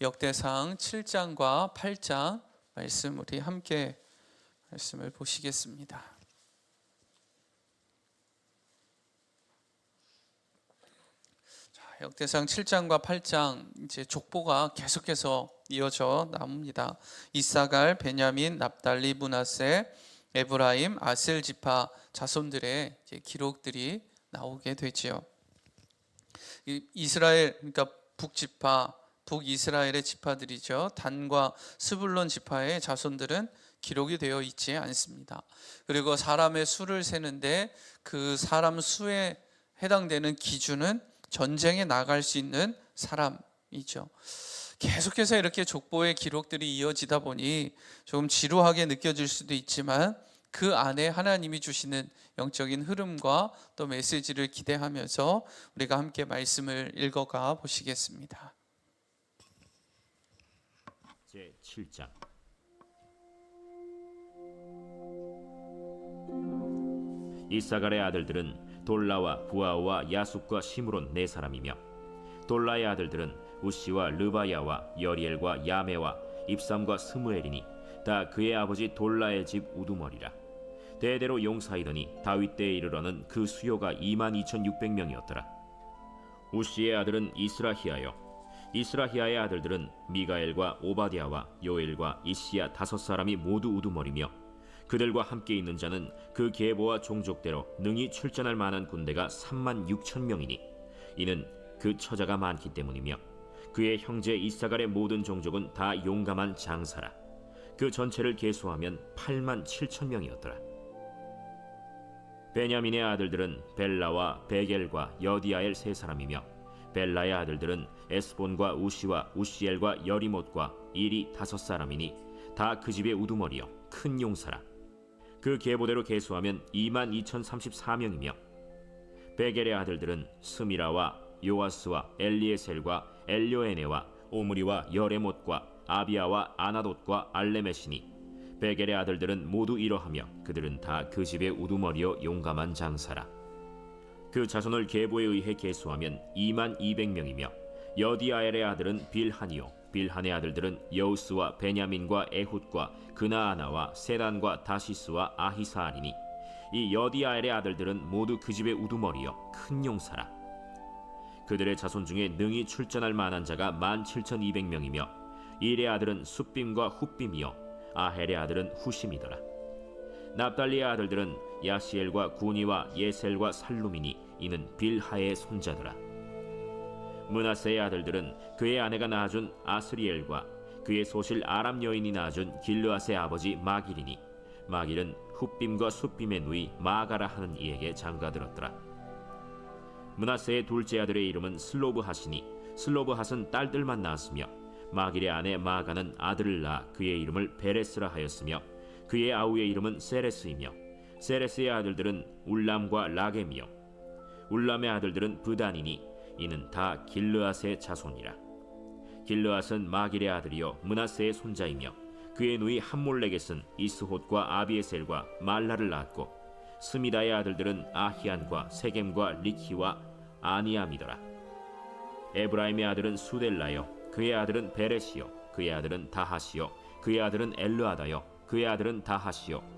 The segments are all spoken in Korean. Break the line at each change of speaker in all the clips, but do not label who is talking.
역대상 7장과 8장 말씀 우리 함께 말씀을 보시겠습니다. 자, 역대상 7장과 8장 이제 족보가 계속해서 이어져 나옵니다. 이사갈, 베냐민, 납달리, 문하세, 에브라임, 아셀 지파 자손들의 기록들이 나오게 되지요. 이- 이스라엘 그러니까 북지파 북이스라엘의 지파들이죠. 단과 스불론 지파의 자손들은 기록이 되어 있지 않습니다. 그리고 사람의 수를 세는데 그 사람 수에 해당되는 기준은 전쟁에 나갈 수 있는 사람이죠. 계속해서 이렇게 족보의 기록들이 이어지다 보니 조금 지루하게 느껴질 수도 있지만 그 안에 하나님이 주시는 영적인 흐름과 또 메시지를 기대하면서 우리가 함께 말씀을 읽어가 보시겠습니다.
제 7장. 이사갈의 아들들은 돌라와 부아와 야숲과 시므론 네 사람이며 돌라의 아들들은 우시와 르바야와 여리엘과 야메와 입삼과 스무엘이니 다 그의 아버지 돌라의 집 우두머리라. 대대로 용사이더니 다윗 때에 이르러는 그 수요가 2만 2,600명이었더라. 우시의 아들은 이스라히야요 이스라히야의 아들들은 미가엘과 오바디아와 요엘과 이시야 다섯 사람이 모두 우두머리며 그들과 함께 있는 자는 그 계보와 종족대로 능히 출전할 만한 군대가 3만 6천 명이니 이는 그 처자가 많기 때문이며 그의 형제 이사갈의 모든 종족은 다 용감한 장사라. 그 전체를 계수하면 8만 7천 명이었더라. 베냐민의 아들들은 벨라와 베겔과 여디아엘 세 사람이며 벨라의 아들들은 에스본과 우시와 우시엘과 여리못과 일이 다섯 사람이니 다 그 집의 우두머리요 큰 용사라. 그 계보대로 계수하면 2만 2,034명이며 베겔의 아들들은 스미라와 요아스와 엘리에셀과 엘료에네와 오므리와 여레못과 아비아와 아나돗과 알레메시니 베겔의 아들들은 모두 이러하며 그들은 다 그 집의 우두머리요 용감한 장사라 그 자손을 계보에 의해 계수하면 2만 200명이며 여디아엘의 아들은 빌하니요 빌한의 아들들은 여우스와 베냐민과 에훗과 그나아나와 세단과 다시스와 아히사아리니 이 여디아엘의 아들들은 모두 그 집의 우두머리요 큰 용사라. 그들의 자손 중에 능히 출전할 만한 자가 만 7,200명이며 일의 아들은 숫빔과 훗빔이요 아헬의 아들은 후심이더라. 납달리의 아들들은 야시엘과 구니와 예셀과 살루미니 이는 빌하의 손자더라. 문하세의 아들들은 그의 아내가 낳아준 아스리엘과 그의 소실 아람 여인이 낳아준 길르앗의 아버지 마길이니 마길은 훗빔과 숫빔의 누이 마가라 하는 이에게 장가들었더라. 문하세의 둘째 아들의 이름은 슬로브핫이니 슬로브핫은 딸들만 낳았으며 마길의 아내 마가는 아들을 낳아 그의 이름을 베레스라 하였으며 그의 아우의 이름은 세레스이며 세레스의 아들들은 울람과 라겜이요. 울람의 아들들은 브단이니 이는 다 길르앗의 자손이라. 길르앗은 마길의 아들이요 문하세의 손자이며 그의 누이 함몰렉겟은 이스홑과 아비에셀과 말라를 낳았고 스미다의 아들들은 아히안과 세겜과 리키와 아니암이더라. 에브라임의 아들은 수델라요 그의 아들은 베레시요 그의 아들은 다하시요 그의 아들은 엘르아다요 그의 아들은 다하시요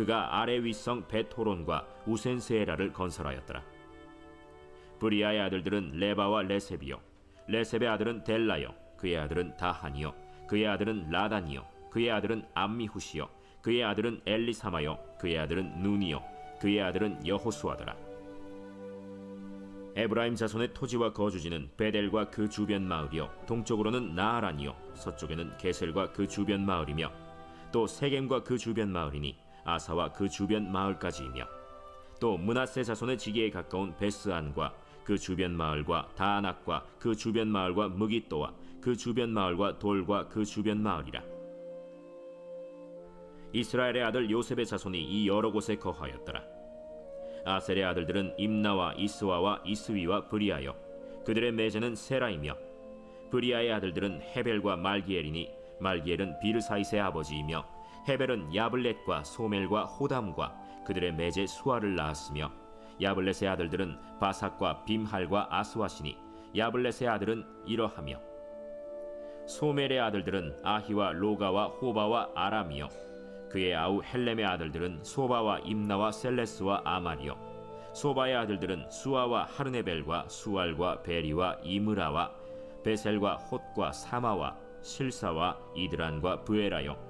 그가 아래 윗성 베토론과 우센세라를 건설하였더라. 브리아의 아들들은 레바와 레셉이요 레셉의 아들은 델라요 그의 아들은 다하니요 그의 아들은 라다니요 그의 아들은 암미후시요 그의 아들은 엘리사마요 그의 아들은 누니요 그의 아들은 여호수아더라 에브라임 자손의 토지와 거주지는 베델과 그 주변 마을이요 동쪽으로는 나아란이요 서쪽에는 게셀과 그 주변 마을이며 또 세겜과 그 주변 마을이니 아사와 그 주변 마을까지이며 또 문하세 자손의 지기에 가까운 베스안과 그 주변 마을과 다낙과 그 주변 마을과 무기또와 그 주변 마을과 돌과 그 주변 마을이라. 이스라엘의 아들 요셉의 자손이 이 여러 곳에 거하였더라. 아셀의 아들들은 임나와 이스와와 이스위와 브리아요 그들의 매제는 세라이며 브리아의 아들들은 헤벨과 말기엘이니 말기엘은 비르사이스의 아버지이며 헤벨은 야블렛과 소멜과 호담과 그들의 매제 수아를 낳았으며 야블렛의 아들들은 바삭과 빔할과 아스와시니 야블렛의 아들은 이러하며 소멜의 아들들은 아히와 로가와 호바와 아람이요 그의 아우 헬렘의 아들들은 소바와 임나와 셀레스와 아말이요 소바의 아들들은 수아와 하르네벨과 수알과 베리와 이므라와 베셀과 홑과 사마와 실사와 이드란과 브에라요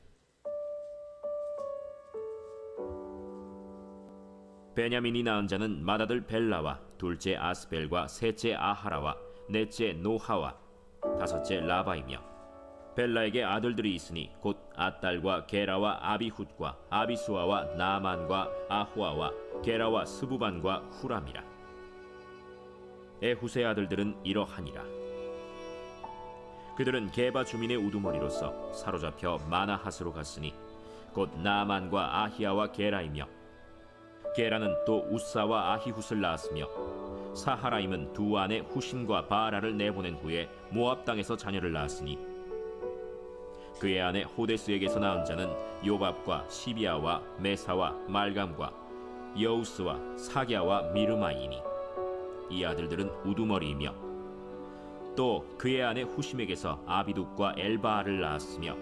베냐민이 낳은 자는 맏아들 벨라와 둘째 아스벨과 셋째 아하라와 넷째 노하와 다섯째 라바이며 벨라에게 아들들이 있으니 곧 아딸과 게라와 아비훗과 아비수아와 나만과 아호아와 게라와 스부반과 후람이라. 에후세 아들들은 이러하니라. 그들은 게바 주민의 우두머리로서 사로잡혀 마나하스로 갔으니 곧 나만과 아히야와 게라이며 게라는 또 우사와 아히훗을 낳았으며 사하라임은 두 아내 후신과 바라를 내보낸 후에 모압 땅에서 자녀를 낳았으니 그의 아내 호데스에게서 낳은 자는 요밥과 시비아와 메사와 말감과 여우스와 사갸와 미르마이니 이 아들들은 우두머리이며 또 그의 아내 후심에게서 아비둑과 엘바알을 낳았으며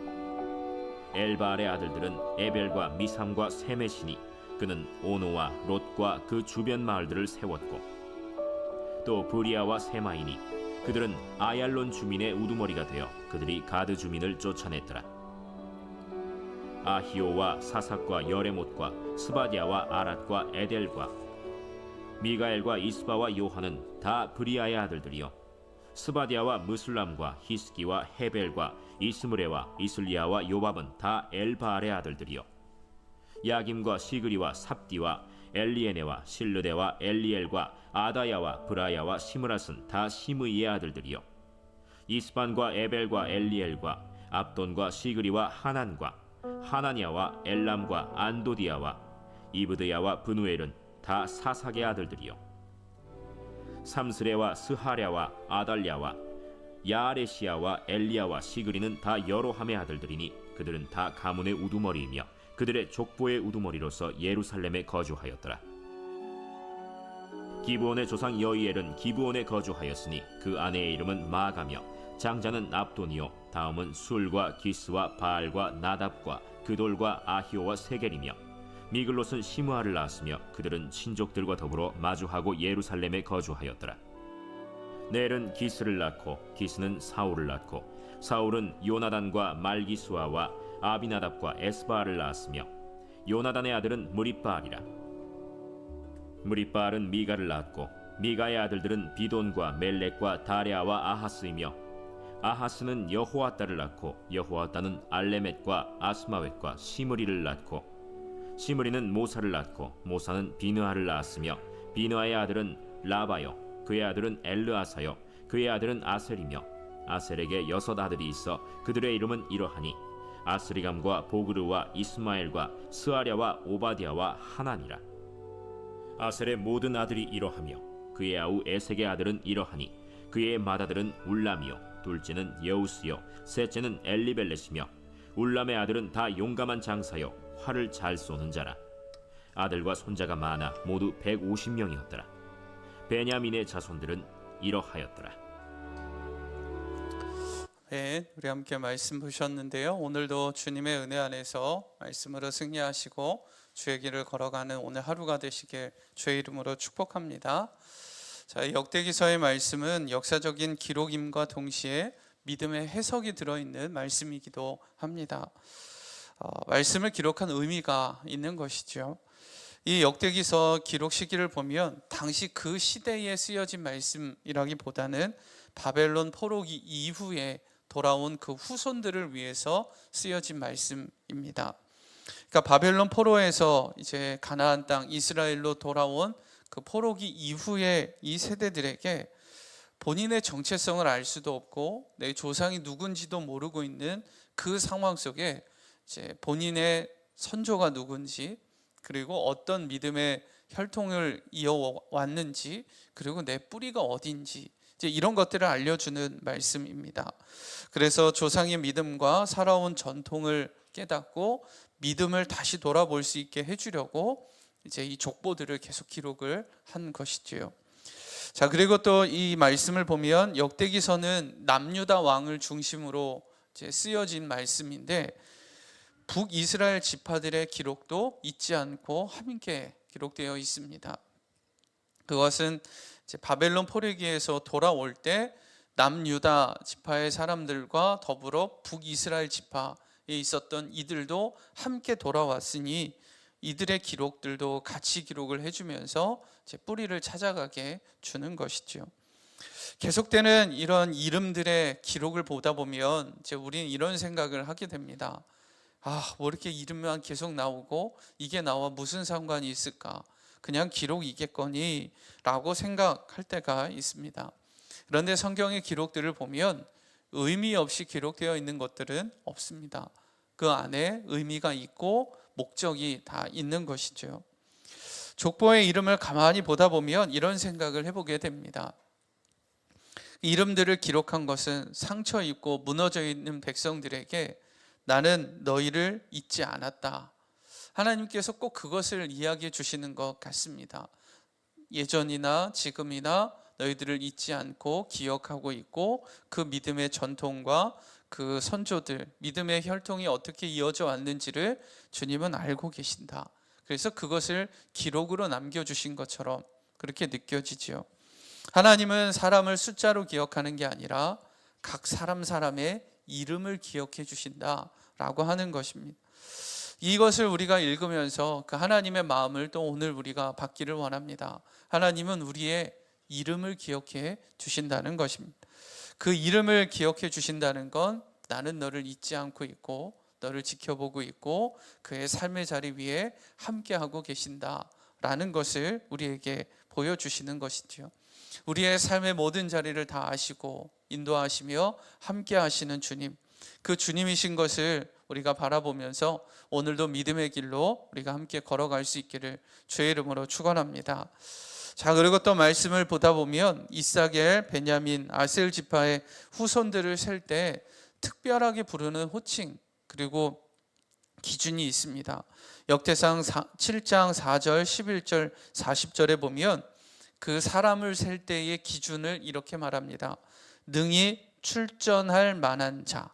엘바알의 아들들은 에벨과 미삼과 세메시니 그는 오노와 롯과 그 주변 마을들을 세웠고 또 브리아와 세마이니 그들은 아얄론 주민의 우두머리가 되어 그들이 가드 주민을 쫓아냈더라. 아히오와 사삭과 여레못과 스바디아와 아랏과 에델과 미가엘과 이스바와 요한은 다 브리아의 아들들이요 스바디아와 무슬람과 히스기와 헤벨과 이스므레와 이슬리아와 요밥은 다 엘바알의 아들들이요 야김과 시그리와 삽디와 엘리에네와 실르데와 엘리엘과 아다야와 브라야와 시므라스는 다 시므이의 아들들이요. 이스반과 에벨과 엘리엘과 압돈과 시그리와 하난과 하나니아와 엘람과 안도디아와 이브드야와 브누엘은 다 사삭의 아들들이요. 삼스레와 스하랴와 아달랴와 야아레시아와 엘리야와 시그리는 다 여로함의 아들들이니 그들은 다 가문의 우두머리이며 그들의 족보의 우두머리로서 예루살렘에 거주하였더라. 기브온의 조상 여이엘은 기브온에 거주하였으니 그 아내의 이름은 마가며 장자는 압돈이요 다음은 술과 기스와 바알과 나답과 그돌과 아히오와 세겔이며 미글롯은 시므아를 낳았으며 그들은 친족들과 더불어 마주하고 예루살렘에 거주하였더라. 넬은 기스를 낳고 기스는 사울을 낳고 사울은 요나단과 말기수아와 아비나답과 에스바알을 낳았으며 요나단의 아들은 무리바알이라. 무리바알은 미가를 낳았고 미가의 아들들은 비돈과 멜렉과 다레아와 아하스이며 아하스는 여호아따를 낳고 여호아따는 알레멧과 아스마웻과 시므리를 낳고 시므리는 모사를 낳고 모사는 비느하를 낳았으며 비느하의 아들은 라바요 그의 아들은 엘르아사요 그의 아들은 아셀이며 아셀에게 여섯 아들이 있어 그들의 이름은 이러하니 아스리감과 보그르와 이스마엘과 스아랴와 오바디아와 하나니라. 아셀의 모든 아들이 이러하며 그의 아우 에색의 아들은 이러하니 그의 맏아들은 울람이요 둘째는 여우스요 셋째는 엘리벨렛이며 울람의 아들은 다 용감한 장사요 활을 잘 쏘는 자라. 아들과 손자가 많아 모두 150명이었더라. 베냐민의 자손들은 이러하였더라
네, 우리 함께 말씀 보셨는데요. 오늘도 주님의 은혜 안에서 말씀으로 승리하시고 주의 길을 걸어가는 오늘 하루가 되시길 주의 이름으로 축복합니다. 자, 역대기서의 말씀은 역사적인 기록임과 동시에 믿음의 해석이 들어있는 말씀이기도 합니다. 어, 말씀을 기록한 의미가 있는 것이죠. 이 역대기서 기록 시기를 보면 당시 그 시대에 쓰여진 말씀이라기보다는 바벨론 포로기 이후에 돌아온 그 후손들을 위해서 쓰여진 말씀입니다. 그러니까 바벨론 포로에서 이제 가나안 땅 이스라엘로 돌아온 그 포로기 이후에 이 세대들에게 본인의 정체성을 알 수도 없고 내 조상이 누군지도 모르고 있는 그 상황 속에 이제 본인의 선조가 누군지 그리고 어떤 믿음의 혈통을 이어왔는지 그리고 내 뿌리가 어딘지 이제 이런 것들을 알려주는 말씀입니다. 그래서 조상의 믿음과 살아온 전통을 깨닫고 믿음을 다시 돌아볼 수 있게 해주려고 이제 이 족보들을 계속 기록을 한 것이지요. 자 그리고 또 이 말씀을 보면 역대기서는 남유다 왕을 중심으로 이제 쓰여진 말씀인데 북이스라엘 지파들의 기록도 잊지 않고 함께 기록되어 있습니다. 그것은 바벨론 포로기에서 돌아올 때 남유다 지파의 사람들과 더불어 북이스라엘 지파에 있었던 이들도 함께 돌아왔으니 이들의 기록들도 같이 기록을 해주면서 뿌리를 찾아가게 주는 것이죠. 계속되는 이런 이름들의 기록을 보다 보면 이제 우리는 이런 생각을 하게 됩니다. 아, 뭐 이렇게 이름만 계속 나오고 이게 나와 무슨 상관이 있을까? 그냥 기록이겠거니 라고 생각할 때가 있습니다. 그런데 성경의 기록들을 보면 의미 없이 기록되어 있는 것들은 없습니다. 그 안에 의미가 있고 목적이 다 있는 것이죠. 족보의 이름을 가만히 보다 보면 이런 생각을 해보게 됩니다. 이름들을 기록한 것은 상처 입고 무너져 있는 백성들에게 나는 너희를 잊지 않았다. 하나님께서 꼭 그것을 이야기해 주시는 것 같습니다. 예전이나 지금이나 너희들을 잊지 않고 기억하고 있고 그 믿음의 전통과 그 선조들 믿음의 혈통이 어떻게 이어져 왔는지를 주님은 알고 계신다. 그래서 그것을 기록으로 남겨 주신 것처럼 그렇게 느껴지지요. 하나님은 사람을 숫자로 기억하는 게 아니라 각 사람 사람의 이름을 기억해 주신다라고 하는 것입니다. 이것을 우리가 읽으면서 그 하나님의 마음을 또 오늘 우리가 받기를 원합니다. 하나님은 우리의 이름을 기억해 주신다는 것입니다. 그 이름을 기억해 주신다는 건 나는 너를 잊지 않고 있고 너를 지켜보고 있고 그의 삶의 자리 위에 함께하고 계신다라는 것을 우리에게 보여주시는 것이지요. 우리의 삶의 모든 자리를 다 아시고 인도하시며 함께 하시는 주님. 그 주님이신 것을 우리가 바라보면서 오늘도 믿음의 길로 우리가 함께 걸어갈 수 있기를 주의 이름으로 축원합니다. 자 그리고 또 말씀을 보다 보면 이사겔, 베냐민, 아셀 지파의 후손들을 셀 때 특별하게 부르는 호칭 그리고 기준이 있습니다. 역대상 7장 4절, 11절, 40절에 보면 그 사람을 셀 때의 기준을 이렇게 말합니다. 능히 출전할 만한 자.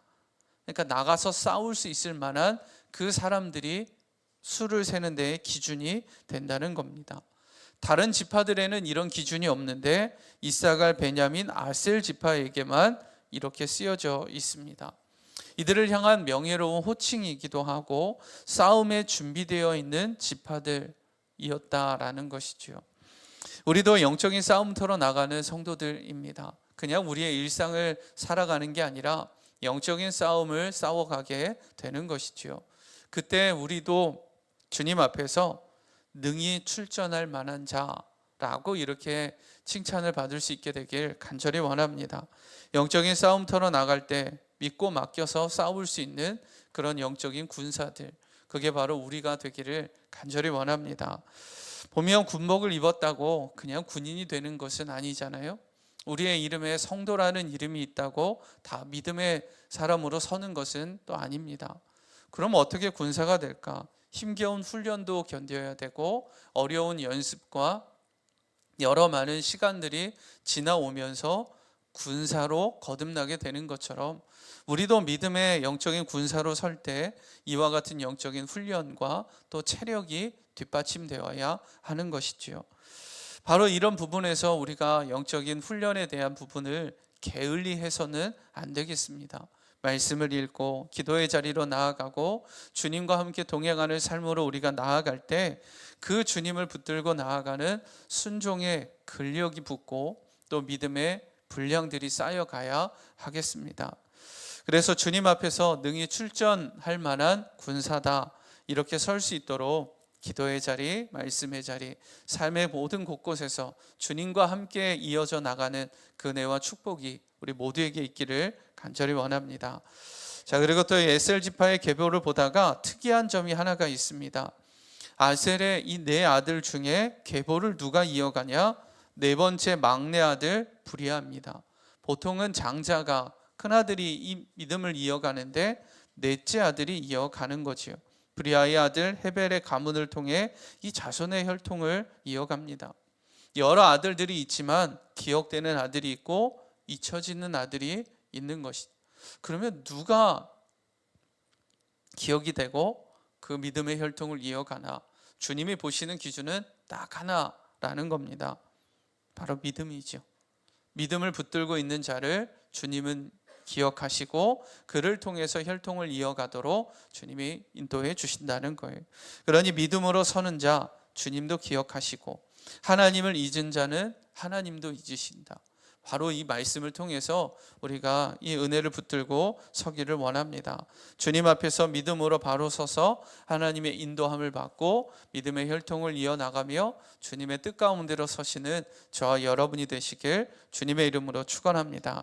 그러니까 나가서 싸울 수 있을 만한 그 사람들이 수를 세는 데의 기준이 된다는 겁니다. 다른 지파들에는 이런 기준이 없는데 이사갈, 베냐민, 아셀 지파에게만 이렇게 쓰여져 있습니다. 이들을 향한 명예로운 호칭이기도 하고 싸움에 준비되어 있는 지파들이었다라는 것이지요. 우리도 영적인 싸움터로 나가는 성도들입니다. 그냥 우리의 일상을 살아가는 게 아니라 영적인 싸움을 싸워가게 되는 것이지요. 그때 우리도 주님 앞에서 능히 출전할 만한 자라고 이렇게 칭찬을 받을 수 있게 되길 간절히 원합니다. 영적인 싸움터로 나갈 때 믿고 맡겨서 싸울 수 있는 그런 영적인 군사들 그게 바로 우리가 되기를 간절히 원합니다. 보면 군복을 입었다고 그냥 군인이 되는 것은 아니잖아요. 우리의 이름에 성도라는 이름이 있다고 다 믿음의 사람으로 서는 것은 또 아닙니다. 그럼 어떻게 군사가 될까? 힘겨운 훈련도 견뎌야 되고 어려운 연습과 여러 많은 시간들이 지나오면서 군사로 거듭나게 되는 것처럼 우리도 믿음의 영적인 군사로 설 때 이와 같은 영적인 훈련과 또 체력이 뒷받침되어야 하는 것이지요. 바로 이런 부분에서 우리가 영적인 훈련에 대한 부분을 게을리 해서는 안 되겠습니다. 말씀을 읽고 기도의 자리로 나아가고 주님과 함께 동행하는 삶으로 우리가 나아갈 때 그 주님을 붙들고 나아가는 순종의 근력이 붙고 또 믿음의 분량들이 쌓여가야 하겠습니다. 그래서 주님 앞에서 능히 출전할 만한 군사다 이렇게 설 수 있도록 기도의 자리, 말씀의 자리, 삶의 모든 곳곳에서 주님과 함께 이어져 나가는 그 은혜와 축복이 우리 모두에게 있기를 간절히 원합니다. 자, 그리고 또 에셀 지파의 계보를 보다가 특이한 점이 하나가 있습니다. 아셀의 이 네 아들 중에 계보를 누가 이어가냐? 네 번째 막내 아들 부리아입니다. 보통은 장자가 큰 아들이 이 믿음을 이어가는데 넷째 아들이 이어가는 거지요. 브리아의 아들 헤벨의 가문을 통해 이 자손의 혈통을 이어갑니다. 여러 아들들이 있지만 기억되는 아들이 있고 잊혀지는 아들이 있는 것이. 그러면 누가 기억이 되고 그 믿음의 혈통을 이어가나? 주님이 보시는 기준은 딱 하나라는 겁니다. 바로 믿음이죠. 믿음을 붙들고 있는 자를 주님은 기억하시고 그를 통해서 혈통을 이어가도록 주님이 인도해 주신다는 거예요. 그러니 믿음으로 서는 자 주님도 기억하시고 하나님을 잊은 자는 하나님도 잊으신다. 바로 이 말씀을 통해서 우리가 이 은혜를 붙들고 서기를 원합니다. 주님 앞에서 믿음으로 바로 서서 하나님의 인도함을 받고 믿음의 혈통을 이어나가며 주님의 뜻 가운데로 서시는 저와 여러분이 되시길 주님의 이름으로 축원합니다.